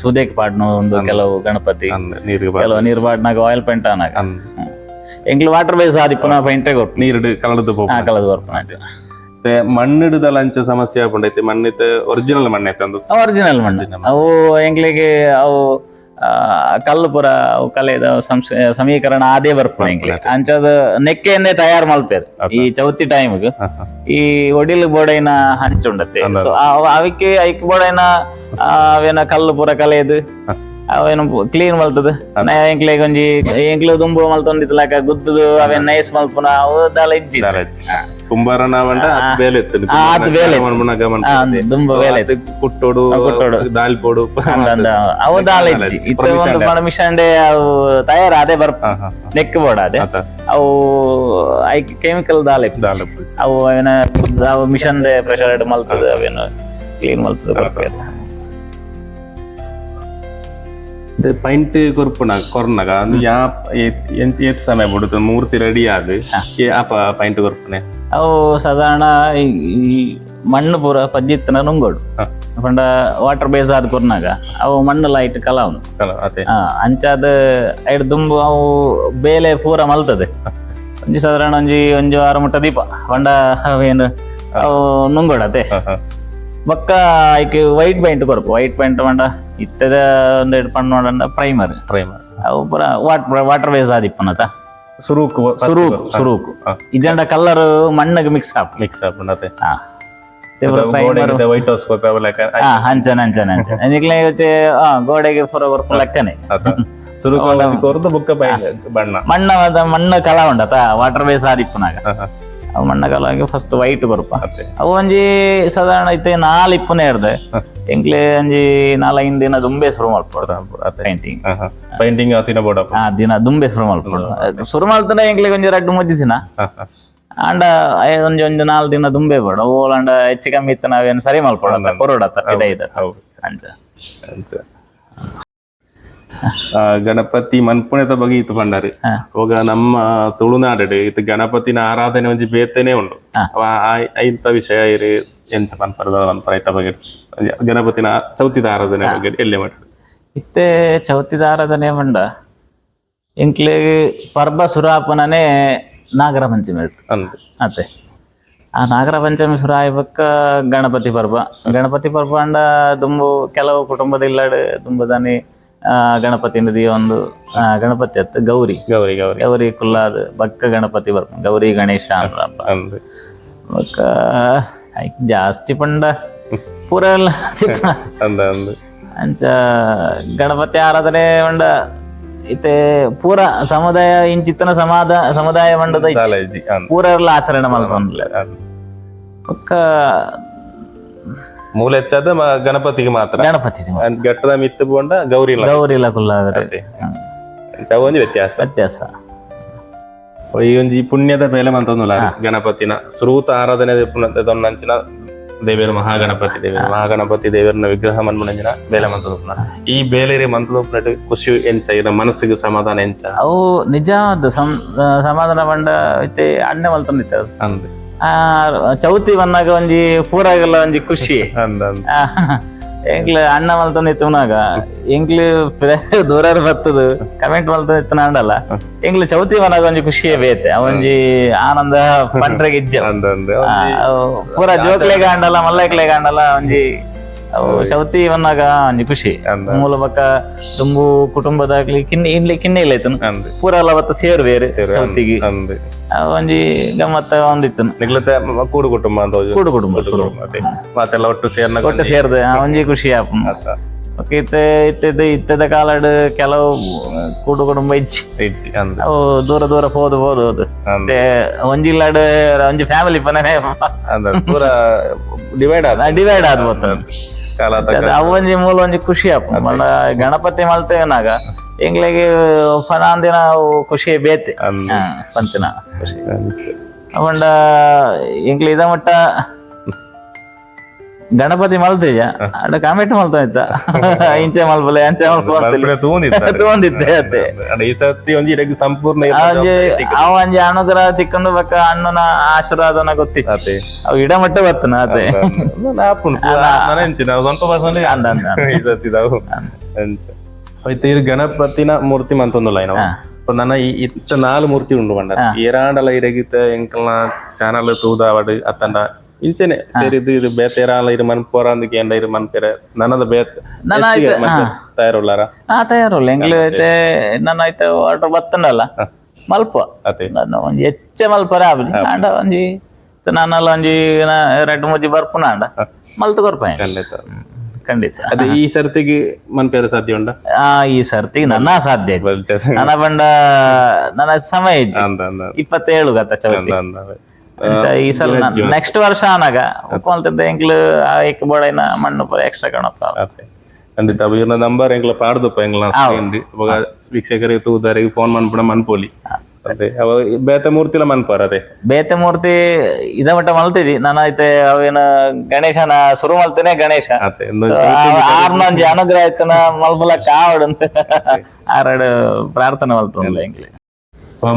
ಸುದೇಕ್ ಪಾಡ್ನ ಒಂದು ಕೆಲವು ಗಣಪತಿ ಅಂದ ನೀರಿಗೆ ಕೆಲವು ನೀರ್ ಪಾಡ್ನಾಗ ಆಯಿಲ್ ಪೈಂಟ್ ಅನ್ನಾಗ ಎಂಕ್ಲಿ ವಾಟರ್ ಬೇಸ್ ಆದ ಇಪ್ಪನ ಗೊತ್ತು ಕೊರ್ಪು ನೀರು ಕಲದು ಹಾ ಹೋಗ್ತದೆ ಕಲದು ಕೊರ್ಪುನ ಮಣ್ಣಿಡದ ಲಂಚ ಸಮಸ್ಯೆ ಆಪುಂಡೈತೆ ಮಣ್ಣಿತ್ತೆ ಒರಿಜಿನಲ್ ಮಣ್ಣು ಐತೆ ಅಂದು? ಒರಿಜಿನಲ್ ಮಣ್ಣು. ಅವು ಎಂಗ್ಲಿಗೆ ಅವು ಆ, ಕಲ್ಲು ಪುರ ಅವು ಕಲೆದ ಸಮೀಕರಣ ಆದೇ ಬರ್ಪುಣ ಎಂಗ್ಲಿ. ಅಂಚದ ನೆಕ್ಕೆಯನ್ನೇ ತಯಾರು ಮಲ್ಪೇರು ಈ ಚೌತಿ ಟೈಮ್ಗೆ. ಈ ಒಡಿಲ್ ಬೋಡೈನ ಹಂಚುಂಡತೆ ಸೊ ಅವಕ್ಕೆ ಐಕ್ ಬೋಡೈನ ಆ, ಅವೇನ ಕಲ್ಲು ಪುರ ಕಲೆಯದು ಅವೇನು ಕ್ಲೀನ್ ಮಲ್ತದ? ಎಂಕ್ಲೆಗ್ ಒಂಜಿ ಎಂಕ್ಲು ದುಂಬು ಮಲ್ತೊಂದಿತ್ಲಾಕ ಗುದ್ದು ಅವೇನ್ ನೈಸ್ ಮಲ್ಪುನ ಅವು ದಾಲ ಇಜ್ಜಿ. ಕುಂಬಾರನ ಬಂಡ ಅದು ಬೇಲೆ ಎತ್ತದು. ಆ, ಅದು ಬೇಲೆ. ಮಣ್ಪುನಗ ಗಮನ ದುಂಬು ಬೇಲೆ ಕುಟ್ಟೋಡು ಕುಟ್ಟೋಡು. ದಾಲ್ಪೋಡು ಪೋಡು. ಅವು ದಾಲ ಇಜ್ಜಿ. ಇತ್ತ ಒಂದು ಪರ್ಮಿಷನ್ ಅವು ತಯಾರು ಅದೇ ಬರ್ಪ. ನೆಕ್ ಬೋರ್ಡ್ ಅದೇ ಅವು ಐ ಕೆಮಿಕಲ್ ದಾಲ. ದಾಲ್. ಅವು ಅವೇನ ಅವು ಮಿಷನ್ ಪ್ರೆಷರ್ ಹೆಡ್ ಮಲ್ತದ ಅವೇನು ಕ್ಲೀನ್ ಮಲ್ತದ ಬರ್ಪೇರು ಏತ್- ಎಂತ್ ಏತ್ ಸಮಯ ಬಿಡುತ್ತೆ ಮೂರ್ತಿ ರೆಡಿ ಆದ್ ಏ ಆಪ ಪೈಂಟ್ ಕೊರ್ಪುನೆ ಅವು ಸಾಧಾರಣ ಈ ಮಣ್ಣು ಪೂರ ಪಜ್ಜಿತ್ತನ ನುಂಗೋಡು. ಪಂಡ ವಾಟರ್ ಬೇಸ್ ಆದ ಕೊರ್ನಾಗ ಅವು ಮಣ್ಣು ಲೈಟ್ ಕಲಾವ್ನು ಅಂಚಾದ ಐಡ್ ದುಂಬು ಅವು ಬೇಲೆ ಪೂರ ಮಲ್ತದೆ ಒಂಜಿ ಸಾಧಾರಣ ಒಂಜಿ ಒಂಜಿ ವಾರ ಮುಟ್ಟ ದೀಪ ಪಂಡ ಅವೇನು ಅವು ನುಂಗೋಡತೆ. ಬೊಕ್ಕ ಐಕ್ ವೈಟ್ ಪೈಂಟ್ ಕೊರಪು ವೈಟ್ ಪೈಂಟ್ ಪಂಡ ಇತ್ತದ ಒಂದು ಹಿಡ್ಕೊಂಡು ನೋಡೋಣ ಪ್ರೈಮರ್ ಪ್ರೈಮರ್ ಅವು ಪೂರ ವಾಟರ್ ವಾಟರ್ ಬೇಸ್ ಆದಿಪ್ಪನತ ಸುರೂಕು ಸುರೂಕು ಸುರೂಕು. ಇದಂಡ ಕಲರ್ ಮಣ್ಣಗೆ ಮಿಕ್ಸ್ ಆಪ್ ಮಿಕ್ಸ್ ಆಪುಂಡತೆ ಹಾ. ವೈಟ್ ಹೌಸ್ ಹಂಚನ ಹಂಚನ ಹಂಚನ ಅದಕ್ಕೆ ಇವತ್ತೆ ಆ ಗೋಡೆಗೆ ಪೂರ ಕೊರ್ಪು ಲೆಕ್ಕನೆ ಸುರುಕು ಬುಕ್ಕ ಬಣ್ಣ. ಮಣ್ಣ ಮಣ್ಣು ಕಲ ಉಂಡತ ವಾಟರ್ ಬೇಸ್ ಆದಿಪ್ಪನಾಗ. ಅವು ಮಣ್ಣ ಕಲಾಗಿ ಫಸ್ಟ್ ವೈಟ್ ಬರುಪ ಅವು ಒಂಜಿ ಸಾಧಾರಣ ಇತ್ತೆ ನಾಲ್ ಇಪ್ಪನೇ ಹಿಡ್ದೆ ಎಂಕ್ಲೆ ಒಂಜಿ ನಾಲ್ಕೈದು ದಿನ ದುಂಬೆ ಶುರು ಮಾಡ್ಕೊಡ್ದ ಪೈಂಟಿಂಗ್ ಪೇಂಟಿಂಗ್ ಆತಿನ ಬೋಡ ಆ ದಿನ ದುಂಬೆ ಶುರು ಮಾಡ್ಕೊಡ್ದ ಶುರು ಮಾಡ್ತಾನೆ ಎಂಕ್ಲೆ ಒಂಜಿ ರಡ್ಡು ಮುಜ್ಜಿ ದಿನ. ಅಂಡ ಒಂಜಿ ಒಂಜಿ ನಾಲ್ ದಿನ ದುಂಬೆ ಬೇಡ ಓಲಂಡ ಹೆಚ್ಚು ಕಮ್ಮಿ ಇತ್ತು ನಾವೇನು ಸರಿ ಮಾಡ್ಕೊಡತ್ತ ಕೊರೋಡತ್ತ ಇದೈದ ಹೌದು. ಅಂಚ. ಅಂಚ. ಗಣಪತಿ ಮನ್ಪುಣೆದ ಬಗ್ಗೆ ಇತ್ತು ಪಂಡಾರಿ. ಅವಾಗ ನಮ್ಮ ತುಳುನಾಡಡೆ ಇತ್ತು ಗಣಪತಿನ ಆರಾಧನೆ ಒಂಜಿ ಬೇತೆನೆ ಉಂಡು ಅವ ಇಂಥ ವಿಷಯ ಇರಿ ಎಂಚ ಮನ್ಪರದ ಮನ್ಪರ ಇತ್ತ ಬಗ್ಗೆ. ಗಣಪತಿನ ಚೌತಿದ ಆರಾಧನೆ ಬಗ್ಗೆ ಎಲ್ಲೇ ಮಾಡಿ ಇತ್ತೆ ಚೌತಿದ ಆರಾಧನೆ ಮಂಡ ಇಂಕ್ಲೆ ಪರ್ಬ ಸುರಾಪನನೇ ನಾಗರ ಪಂಚಮಿ ಇರ್ತು. ಅಂತ ಅತ್ತೆ. ಆ ನಾಗರ ಪಂಚಮಿ ಶುರು ಗಣಪತಿ ಪರ್ಬ. ಗಣಪತಿ ಪರ್ಬ ಅಂಡ ದುಂಬು ಕೆಲವು ಕುಟುಂಬದ ಇಲ್ಲಾಡು ದುಂಬದಾನಿ ಗಣಪತಿ ನದಿ ಒಂದು ಗಣಪತಿ ಅತ್ತ ಗೌರಿ. ಗೌರಿ ಗೌರಿ. ಗೌರಿ ಕುಲ್ಲಾದ ಬಕ್ಕ ಗಣಪತಿ ಬರ್ಪ ಗೌರಿ ಗಣೇಶ ಅಂತ ಬಕ್ಕ ಐಕ್ ಜಾಸ್ತಿ ಪಂಡ. ಪೂರ ಎಲ್ಲ ಅಂಚ ಗಣಪತಿ ಆರಾಧನೆ ಮಂಡ ಇತ್ತೆ ಪೂರ ಸಮುದಾಯ ಇಂಚಿತ್ತನ ಸಮಾದ ಸಮುದಾಯ ಮಂಡದ ಪೂರ ಎಲ್ಲ ಆಚರಣೆ ಮಾಡ್ಕೊಂಡ್ಲೆ. ಅಂದ್. ಮೂಲ ಹೆಚ್ಚಾದ ಮ- ಗಣಪತಿಗೆ ಮಾತ್ರ. ಗಣಪತಿ ಗಟ್ಟದ ಮಿತ್ತು ಬೋಂಡ ಗೌರಿ ಗೌರಿ ಒಂಜಿ ವ್ಯತ್ಯಾಸ. ವ್ಯತ್ಯಾಸ. ಈ ಒಂಜಿ ಪುಣ್ಯದ ಬೇಲೆ ಮಂತೊಂದುಲ್ಲ ಗಣಪತಿನ. ಶ್ರೂತ ಆರಾಧನೆ ದೊನ್ನಂಚಿನ ದೇವೇರು ಮಹಾಗಣಪತಿ ದೇವೇರು. ಮಹಾಗಣಪತಿ ದೇವೇರನ ವಿಗ್ರಹ ಮನ್ಮುನಂಚಿನ ಬೇಲೆ ಮಂತದೊಪ್ಪನ ಈ ಬೇಲೆರಿ ಮಂತದೊಪ್ಪನಟ್ಟು ಖುಷಿ ಎಂಚ ಇರ ಮನಸ್ಸಿಗೆ ಸಮಾಧಾನ ಎಂಚ. ಅವು ನಿಜ ಅದು ಸಂ- ಸಮಾಧಾನ ಬಂಡ ಐತೆ ಅಣ್ಣೆ ಮಲ್ತೊಂದಿತ್ತ ಅಂದ್. ಆ ಚೌತಿ ಬಂದಾಗ ಒಂಜಿ ಪೂರಾಗೆಲ್ಲ ಒಂಜಿ ಖುಷಿ. ಅಂದ್ ಅಣ್ಣ ಆ, ಇತ್ತುನಾಗ ಎಂಕ್ಲು ದೂರ ಬರ್ತದು. ಕಮೆಂಟ್ ಮಲ್ತೊಂದಿತ್ತು ಅಂಡಲ್ಲ ಎಂಕ್ಲು ಚೌತಿ ಮನಾಗ ಒಂಜಿ ಖುಷಿಯೇ ಬೇತೆ. ಅವೊಂಜಿ ಆನಂದ ಪಂಡ್ರೆಗೆ ಇಜ್ಜ ಪೂರ ಜೋಕ್ಲೆಗ ಅಂಡಲ್ಲ ಮಲ್ಲಕ್ಲೆಗ ಅಂಡಲ್ಲ ಒಂಜಿ ಚೌತಿ ಬಂದಾಗ ಒಂಜಿ ಖುಷಿ. ಅಂದ್. ಮೂಲ ಬಕ್ಕ ತುಂಬು ಕುಟುಂಬದಾಗ್ಲಿ ಕಿನ್ನೆ ಇಲ್ಲಿ ಕಿನ್ನೆ ಇಲ್ಲ ಇತ್ತು. ಅಂದ್. ಪೂರ ಎಲ್ಲ ಅವತ್ತು ಸೇರು ಬೇರೆ ಸರಿ ಚೌತಿಗೆ. ಅಂದ್. ಆ, ಒಂಜಿ ಗಮ್ಮತ್ತ ಒಂದಿತ್ತು. ನಿಗ್ಲತೆ ಮ- ಕೂಡು ಕುಟುಂಬ ಅಂತ ಹೋಜು. ಕೂಡು ಕುಟುಂಬ ಕೂಡು ಕುಟುಂಬ ಅದೇ. ಮಾತೆಲ್ಲ ಒಟ್ಟು ಸೇರ್ನ ಒಟ್ಟು ಸೇರ್ದೆ ಆ, ಒಂಜಿ ಖುಷಿ ಆಪು ಆತ. ಓಕೆ ಇತ್ತೆ ಇತ್ತದ ಇತ್ತದ ಕಾಲಡ್ ಕೆಲವು ಕೂಡು ಕುಟುಂಬ ಇಜ್ಜಿ. ಇಜ್ಜಿ ಅಂದ್. ಅವು ದೂರ ದೂರ ಹೋದು ಹೋದು ಹೋದು. ಅಂದ್. ಮತ್ತೆ ಒಂಜಿಲ್ಲಾಡ್ ಒಂಜಿ ಫ್ಯಾಮಿಲಿ ಪನೇ ಅಂದ್ ಅಂದ್. ಪೂರ ಡಿವೈಡ್ ಆದ ಡಿವೈಡ್ ಆದ್ಬೋತ ಕಾಲ ತಕ್ಕ ಅವೊಂಜಿ ಮೂಲ ಒಂಜಿ ಖುಷಿ ಅಪ್ಪ ಮಲ್ಲ ಗಣಪತಿ ಮಲ್ತೇವನಾಗ ಎಂಗ್ಲಿಗೆ ಫನಾಂದಿನ ಖುಷಿ ಬೇತೆ. ಪಂತಿನ ಖುಷಿ. ಪಂಡ ಅವಂಡ ಎಂಕ್ಲಿ ಇದ ಮಟ್ಟ ಗಣಪತಿ ಮಲ್ತೀಯ ಅಡ ಕಾಮೆಂಟ್ ಮಲ್ತ ಇತ್ತ ಇಂಚೆ ಮಲ್ಪಲೆ ಅಂಚೆ ತೂಂದಿದ್ದಾರೆ. ತೂಂದಿತ್ತೆ ಅತ್ತೆ ಈ ಸರ್ತಿ ಒಂಜಿ ಇದಕ್ಕೆ ಸಂಪೂರ್ಣ ಅವ ಒಂಜಿ ಅನುಗ್ರಹ ತಿಕ್ಕೊಂಡು ಬಕ್ಕ ಅಣ್ಣನ ಆಶೀರ್ವಾದನ ಗೊತ್ತಿತ್ತು. ಅವ ಅವು ಇಡ ಮಟ್ಟ ಬರ್ತನ ಅತ್ತೆ ಸ್ವಲ್ಪ ಅಂದ. ಈ ಸತಿ ಹೆಂಚ ಹೋಯ್ತು ಇರು ಗಣಪತಿನ ಮೂರ್ತಿ ಮಂತೊಂದುಲ್ಲ ನಾವು ನನ್ನ ಈ ಇತ್ತ ನಾಲ್ ಮೂರ್ತಿ ಉಂಡು ಬಂಡ ಏರಾಂಡಲ ಇರಗಿತ ಎಂಕಲ್ನ ಚಾನಲ್ ತೂದಾವಡ್ ಅತ್ತಂಡ ಇಂಚೆನೆ ತೆರಿದು ಇದು ಬೇತೆರಾಲ ಇರು ಮನ್ಪೋರ ಅಂದಕ್ಕೆ ಎಂಡ ಇರು ಮನ್ಪೆರೆ ನನ್ನದ ಬೇತ್ ತಯಾರುಳ್ಳಾರ? ಆ ತಯಾರುಲ್ಲ ಎಂಗ್ಲಿ ಐತೆ ನನ್ನ ಐತೆ ಆರ್ಡರ್ ಬತ್ತಂಡಲ್ಲ ಮಲ್ಪ ಅದೇ. ನಾನು ಒಂಜಿ ಹೆಚ್ಚ ಮಲ್ಪರ ಆಬಲಿ ಆಂಡ ಒಂಜಿ ನಾನಲ್ಲ ಒಂಜಿ ರೆಡ್ ಮುಜಿ ಬರ್ಪುನ ಆಂಡ ಮಲ್ತು ಕೊರ್ಪಾಯ ಖಂಡಿತ. ಖಂಡಿತ. ಅದೇ ಈ ಸರ್ತಿಗೆ ಮನ್ಪೇರ ಸಾಧ್ಯ ಉಂಡ ಆ ಈ ಸರ್ತಿಗೆ ನನ್ನ ಸಾಧ್ಯ ನನ್ನ ಬಂಡ ನನ್ನ ಸಮಯ ಇಪ್ಪತ್ತೇಳು ಗತ ಚೌತಿ. ಈ ಸಲ ನೆಕ್ಸ್ಟ್ ವರ್ಷ ಆನಾಗ. ಒಪ್ಕೊಂತಿದ್ದ ಎಂಕ್ಲು ಏಕ ಬೋಡೈನ ಮಣ್ಣು ಪರ ಎಕ್ಸ್ಟ್ರಾ ಅದೇ. ಖಂಡಿತ ಅವ ಇವ್ರ ನಂಬರ್ ಎಂಗ್ಲ ಪಾಡ್ದಪ್ಪ ಎಂಗ್ಲ ಸೇಂದಿ ಅವಾಗ ವೀಕ್ಷಕರಿಗೆ ತೂದಾರಿಗೆ ಫೋನ್ ಮಾಡ್ಬಿಡ ಮನ್ಪೋಲಿ. ಅದೇ. ಬೇತೆ ಮೂರ್ತಿಲ ಮನ್ಪಾರ ಅದೇ. ಬೇತೆ ಮೂರ್ತಿ ಇದ ಮಟ್ಟ ಮಲ್ತಿದ್ವಿ ನಾನು ಐತೆ ಅವೇನ ಗಣೇಶನ ಶುರು ಮಲ್ತೇನೆ ಗಣೇಶ. ಆರ್ನೊಂಜಿ ಅನುಗ್ರಹ ಆಯ್ತನ ಕಾವಡ್ ಆರೆಡ್ ಆರಡು ಪ್ರಾರ್ಥನೆ ಮಲ್ತು ಎಂಕ್ಲಿ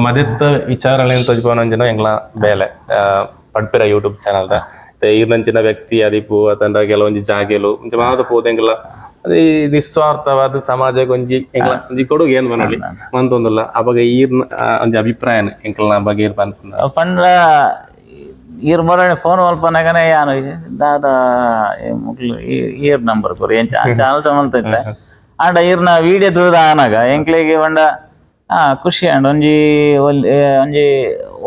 ಮದೆತ್ತ ವಿಚಾರಣೆ ಅಂತ ಜನ ಎಂಗ್ಲ ಬೇಲೆ. ಆ, ಪಡ್ಪಿರ ಯೂಟ್ಯೂಬ್ ಚಾನಲ್ ಇರ್ನಂಚಿನ ವ್ಯಕ್ತಿ ಅದಿಪು ಅತಂಡ ಕೆಲವೊಂಜಿ ಜಾಗೆಲು ಒಂಜಿ ಮಾದ ಪೋದೆಂಗ್ಲ ಅದೇ ನಿಸ್ವಾರ್ಥವಾದ ಸಮಾಜಕ್ಕೆ ಒಂಜಿ ಎಂಗ್ಲ ಒಂಜಿ ಕೊಡುಗೆ ಏನ್ ಬನ್ನಲಿ ಮಂತೊಂದುಲ್ಲ. ಅವಾಗ ಈರ್ನ ಒಂಜಿ ಅಭಿಪ್ರಾಯನ ಎಂಕ್ಲ ಬಗ್ಗೆ ಇರ್ ಪನ್ಪುನ ಪಂಡ ಈರ್ ಬರೋಣ ಫೋನ್ ಮಲ್ಪನಾಗನೆ ಯಾನು ದಾದ ಈರ್ ನಂಬರ್ ಕೊರಿ ಚಾನಲ್ ಚಮಲ್ತೈತೆ ಆಂಡ ಈರ್ನ ವಿಡಿಯೋ ತೂದ ಆನಾಗ ಎಂಕ್ಲಿಗೆ ಬಂಡ ಆ ಖುಷಿ ಅಂಡ ಒಂಜಿ ಏ, ಒಂಜಿ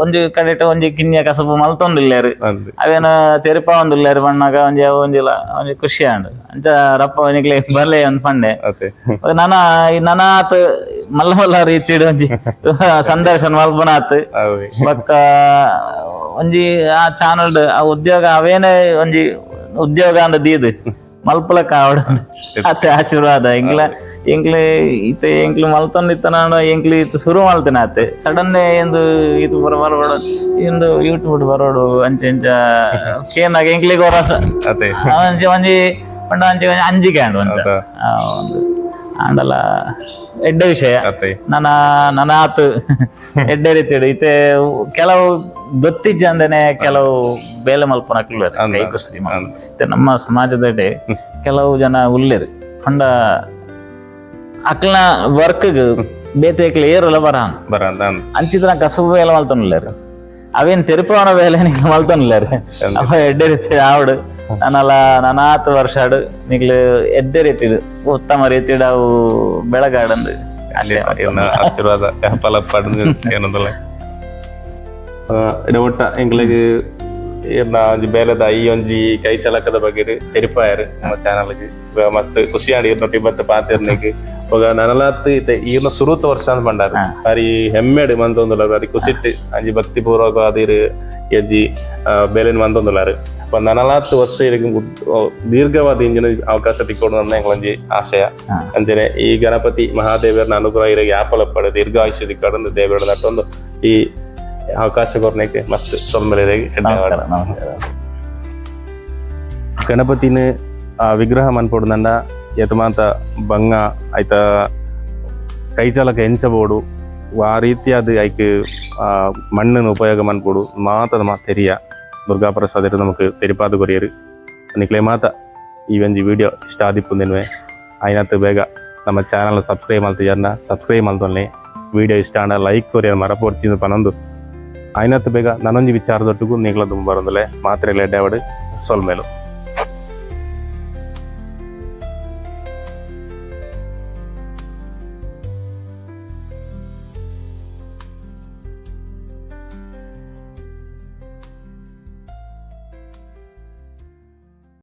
ಒಂಜಿ ಕಡೆಟ್ ಒಂಜಿ ಕಿನ್ಯ ಕಸಬು ಮಲ್ತೊಂದಿಲ್ಲೇರು ಅವೇನ ತೆರಪ ಒಂದಿಲ್ಲೇರು ಬಣ್ಣಾಗ ಒಂಜಿ ಅವು ಒಂಜಿಲ್ಲ ಒಂಜಿ ಖುಷಿ ಅಂಡ. ಅಂಚ ರಪ್ಪ ಒಂಜಿಗ್ಲೆ ಬರ್ಲೆ ಅಂದ್. ಪಂಡೆ ನನ ನನಾತ್ ಮಲ್ಲ ಮಲ್ಲ ರೀತಿ ಒಂಜಿ ಸಂದರ್ಶನ ಮಲ್ಪನ ಆತ್ ಅದೇ ಬೊಕ್ಕ ಒಂಜಿ ಆ ಚಾನಲ್ ಆ ಉದ್ಯೋಗ ಅವೇನೇ ಒಂಜಿ ಉದ್ಯೋಗ ಅಂದ ದೀದ್. ಮಲ್ಪಲ ಕಾವಡ ಅತ್ತೆ ಆಶೀರ್ವಾದ ಎಂಗ್ಲ ಎಂಗ್ಲೆ ಇತ್ತೆ ಎಂಕ್ಲು ಮಲ್ತೊಂದಿತ್ತ ನಾನು ಎಂಕ್ಲೆ ಇತ್ತು ಶುರು ಮಲ್ತೇನೆ ಆತೆ. ಸಡನ್ ಎಂದು ಇದು ಬರ ಬರೋಡು ಎಂದು ಯೂಟ್ಯೂಬ್ ಬರೋಡು ಅಂಚೆ ಅಂಚ ಕೇನಾಗ ಎಂಕ್ಲಿಗೆ ಹೊರಸ. ಅತೆ ಒಂಜಿ ಒಂಜಿ ಪಂಡ ಅಂಚೆ ಒಂಜಿ ಅಂಜಿಕೆ ಕ್ಯಾಂಡ್ ಒಂಚ. ಆ ಒಂದು ಆಂಡಲ ಎಡ್ಡೆ ವಿಷಯ. ನನ್ನ ನನ್ನ ಆತು. ಎಡ್ಡೆ ರೀತಿ ಇತ್ತೆ ಕೆಲವು ಗೊತ್ತಿಜ್ಜ ಅಂದೇನೆ ಕೆಲವು ಬೇಲೆ ಮಲ್ಪನಕ್ಲು. ಕೈ ಮತ್ತೆ ನಮ್ಮ ಸಮಾಜದಡೆ ಕೆಲವು ಜನ ಉಳ್ಳೇರು ಪಂಡ ಅಕ್ಲ ವರ್ಕ್ ಬೇತೇಕ್ಲ ಏರಲ್ಲ ಬರ ಬರ ಅಂದ ಅಂದ. ಅಂಚಿದ್ರ ಕಸಬು ಬೇಲೆ ಮಲ್ತೊನ್ಲೇರು ಅವೇನ್ ತೆರುಪವಣ ಬೇಲೆ ನಿಕ್ಲು ಮಲ್ತೊನ್ಲೇರು ಅವ ಎಡ್ಡೆ ರೀತಿ ಆವಡು ನನ್ನಲ್ಲ ನನ್ನ ಆತು ವರ್ಷ ಆಡು ನಿಕ್ಲು ಎಡ್ಡೆ ರೀತಿದು ಉತ್ತಮ ರೀತಿಡ್ ಅವು ಬೆಳಗಾಡಂದು ಅಲ್ಲೇ ಇನ್ನ ಆಶೀರ್ವಾದ ಫಲ ಪಡೆದು ಏನದಲ್ಲ ಇಡ ಒಟ್ಟ ಎಂಗ್ಲಿಗೆ ಇರ್ನ ಒಂಜಿ ಬೇಲೆದ ಈ ಒಂಜಿ ಕೈ ಚಲಕದ ಬಗ್ಗೆ ತೆರಿಪಾಯರ್ ನಮ್ಮ ಚಾನಲ್ಗೆ ಮಸ್ತ್ ಖುಷಿ ಆಡಿ ಇರ್ನೊಟ್ಟಿ ಬತ್ತ ಪಾತಿರ್ನಿಗೆ ಒಗ ನನಲಾತ್ ಇತ್ತೆ ಈರ್ನ ಸುರುತ ವರ್ಷ ಅಂತ ಬಂಡಾರ ಹಾ. ಬಾರಿ ಹೆಮ್ಮೆಡ್ ಮಂದೊಂದುಲ ಬಾರಿ ಖುಷಿಟ್ ಅಂಜಿ ಭಕ್ತಿ ಪೂರ್ವಕ ಅದಿರ್ ಎಜ್ಜಿ ಬೇಲೆನ್ ಮಂದೊಂದುಲಾರು ಅಪ್ಪ ನನಲಾತ್ ವರ್ಷ ಇರಿಗೆ ದೀರ್ಘವಾದ ಇಂಜಿನ ಅವಕಾಶ ತಿಕ್ಕೊಂಡು ನನ್ನ ಎಂಗ್ಲಂಜಿ ಆಶಯ ಹಾ. ಅಂಜನೆ ಈ ಗಣಪತಿ ಮಹಾದೇವರನ ಅನುಗ್ರಹ ಇರಿಗೆ ಆಪಲ ಪಡೆ ದೀರ್ಘಾಯುಷ್ಯ ದಿಕ್ಕಡಂದು ದೇವರ ನಟ್ಟೊಂದು ಈ ಅವಕಾಶ ಕೊರ್ನೆಗೆ ಮಸ್ತ್ ನಮಸ್ಕಾರ ಗಣಪತಿನ ಆ ವಿಗ್ರಹ ಮನ್ಪೊಡುದಂಡ ಯತಮಾತ ಬಂಗ ಐತ ಕೈಚಾಲಕ ಎಂಚಬೋಡು ಆ ರೀತಿ ಐಕ್ ಆ ಮಣ್ಣನ್ನು ಉಪಯೋಗ ಮನ್ಪೋಡು ಮಾತದ ಮಾ ತೆರಿಯ ದುರ್ಗಾ ಪ್ರಸಾದ್ ನಮಗೆ ನಮಕ್ ತೆರಿಪಾದ ಕೊರಿಯರು ನಿಕ್ಲೆ ಮಾತ ಈ ಒಂಜಿ ವಿಡಿಯೋ ಇಷ್ಟ ಆದಿಪ್ಪುಂದಿನ್ವೆ ಆಯ್ನತ್ತು ಬೇಗ ನಮ್ಮ ಚಾನಲ್ ಸಬ್ಸ್ಕ್ರೈಬ್ ಮಲ್ತಿಜರ್ನ ಸಬ್ಸ್ಕ್ರೈಬ್ ಮಾಡ್ತೀನಿ ವಿಡಿಯೋ ಇಷ್ಟ ಆಂಡ ಲೈಕ್ ಕೊರಿಯರ್ ಮರಪೋರ್ಚಿಂದು ಪನೊಂದು ಐನತ್ತು ಬೇಗ ನನೊಂಜಿ ವಿಚಾರದೊಟ್ಟಿಗೂ നിങ്ങളെ ತುಂಬ ಬರೋದಲೆ ಮಾತ್ರೆ ಎಡ್ಡೆ ಸೊಲ್ಮೇಲು.